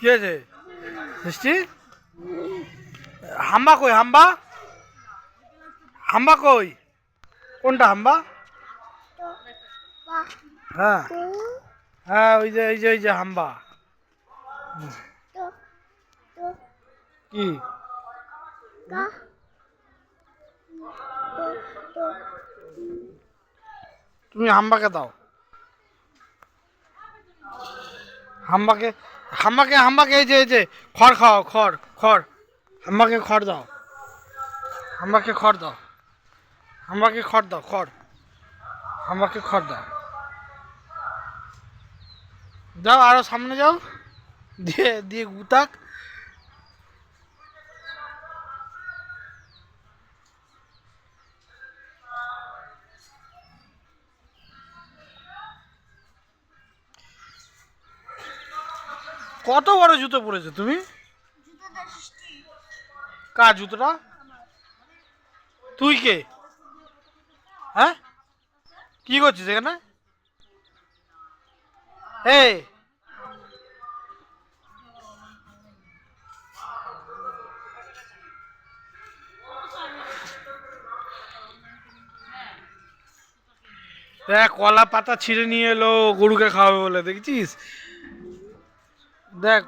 কি আছে মিষ্টি? হাম্বা কই হাম্বা? হাম্বা কই? কোনটা হাম্বা? হ্যাঁ। হ্যাঁ ওই যে ওই যে ওই যে হাম্বা। কি? তুমি হাম্বাকে দাও। হাম্বাকে হাম্বাকে হাম্বাকে, এই যে এই যে, খড় খাও, খড় খড়। হাম্বাকে খড় দাও। হাম্বাকে খড় দাও। হাম্বাকে খড় দাও, খড়। হাম্বাকে খড় দাও। যাও, আরও সামনে যাও। দিয়ে দিয়ে গুতাক। কত বড় জুতো পরেছো তুমি? কার জুতোটা? তুই কে? হ্যাঁ? কি করছিস এখানে? এই! দেখ কলা পাতা ছিঁড়ে নিয়ে এলো গরুকে খাওয়াবে বলে দেখছিস? দেখ।